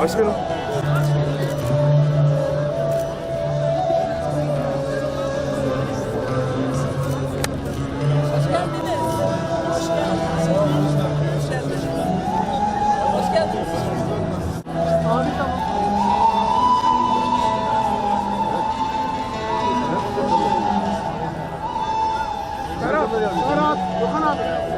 Başkanım. 뭐 하나 돼요.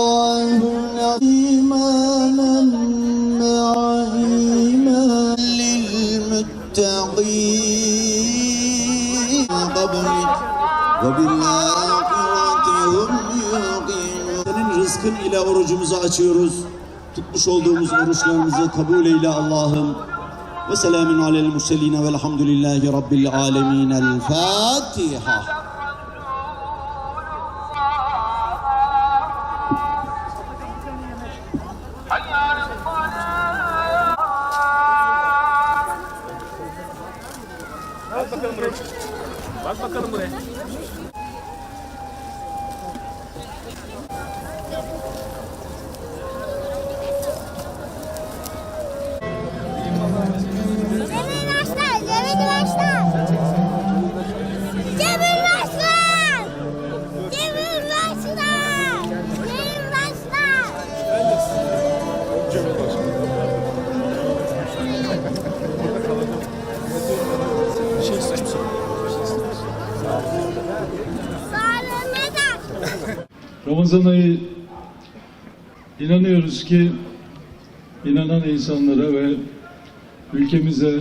Senin rızkın ile orucumuzu açıyoruz. Tutmuş olduğumuz oruçlarımızı kabul eyle Allah'ım. Ve selamun alel murseline velhamdülillahi rabbil alemin. El Fatiha. Bak bakalım buraya. Cemil Başlar, Ramazan ayı inanıyoruz ki inanan insanlara ve ülkemize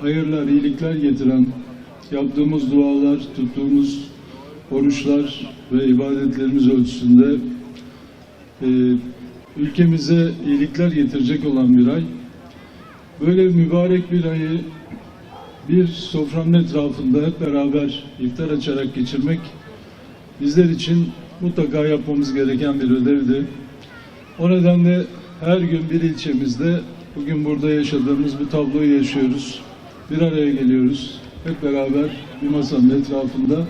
hayırlar, iyilikler getiren yaptığımız dualar, tuttuğumuz oruçlar ve ibadetlerimiz ölçüsünde e, ülkemize iyilikler getirecek olan bir ay. Böyle mübarek bir ayı bir sofranın etrafında hep beraber iftar açarak geçirmek bizler için mutlaka yapmamız gereken bir ödevdi. O nedenle her gün bir ilçemizde bugün burada yaşadığımız bu tabloyu yaşıyoruz. Bir araya geliyoruz. Hep beraber bir masanın etrafında.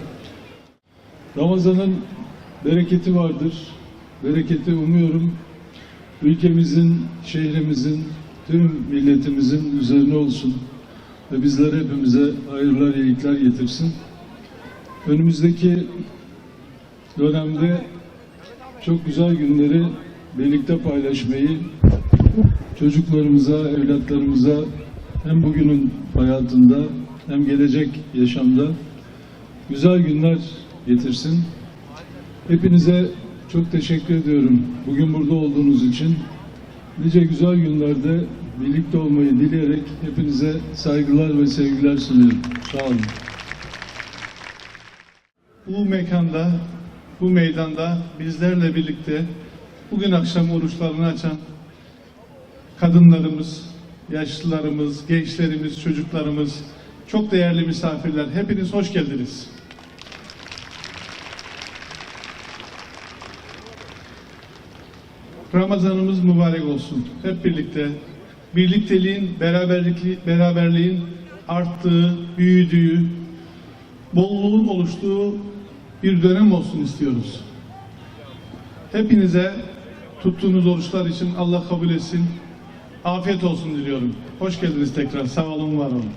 Ramazan'ın bereketi vardır. Bereketi umuyorum ülkemizin, şehrimizin, tüm milletimizin üzerine olsun ve bizlere hepimize hayırlar, iyilikler getirsin. Önümüzdeki dönemde çok güzel günleri birlikte paylaşmayı çocuklarımıza, evlatlarımıza hem bugünün hayatında hem gelecek yaşamda güzel günler getirsin. Hepinize çok teşekkür ediyorum bugün burada olduğunuz için. Nice güzel günlerde birlikte olmayı dileyerek hepinize saygılar ve sevgiler sunuyorum. Sağ olun. bu mekanda, bu meydanda bizlerle birlikte bugün akşam oruçlarını açan kadınlarımız, yaşlılarımız, gençlerimiz, çocuklarımız, çok değerli misafirler, hepiniz hoş geldiniz. Ramazanımız mübarek olsun. Hep birlikte birlikteliğin, beraberlik, beraberliğin arttığı, büyüdüğü, bolluğun oluştuğu bir dönem olsun istiyoruz. Hepinize tuttuğunuz oruçlar için Allah kabul etsin. Afiyet olsun diliyorum. Hoş geldiniz tekrar. Sağ olun, var olun.